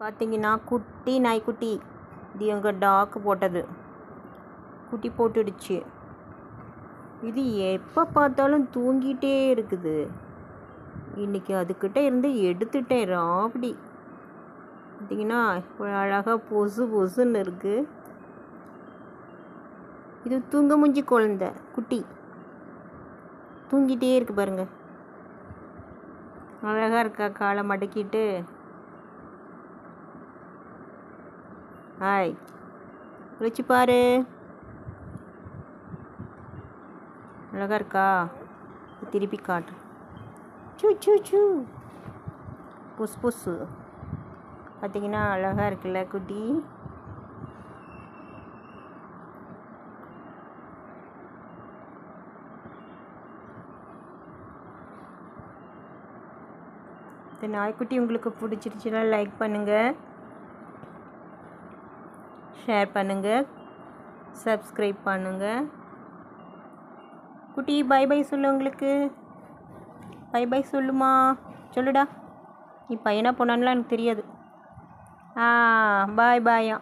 பார்த்தீங்கன்னா குட்டி நாய்க்குட்டி. இது எங்கள் டாக்கு போட்டது. குட்டி போட்டுடுச்சு. இது எப்போ பார்த்தாலும் தூங்கிட்டே இருக்குது. இன்றைக்கி அதுக்கிட்ட இருந்து எடுத்துட்டேன் ராபடி. பார்த்தீங்கன்னா ஒரு அழகாக பொசு பொசுன்னு இருக்குது இது தூங்க முஞ்சி குழந்த குட்டி. தூங்கிட்டே இருக்கு பாருங்கள் அழகாக இருக்கா காலை மடக்கிட்டு. ஹாய் வச்சு பாரு. அழகா இருக்கா? திருப்பி காட்டு. சூ சூ சூ. புஸ் புஸ்ஸு பார்த்தீங்கன்னா அழகாக இருக்குல்ல குட்டி? இந்த நாய்க்குட்டி உங்களுக்கு பிடிச்சிருச்சுன்னா லைக் பண்ணுங்கள் ஷேர் பண்ணுங்கள் சப்ஸ்கிரைப் பண்ணுங்கள் குட்டி பை பை சொல்லு உங்களுக்கு. பை பை சொல்லுமா. சொல்லுடா. நீ பையனா பொண்ணான்லாம் எனக்கு தெரியாது. ஆ பாய் பாயா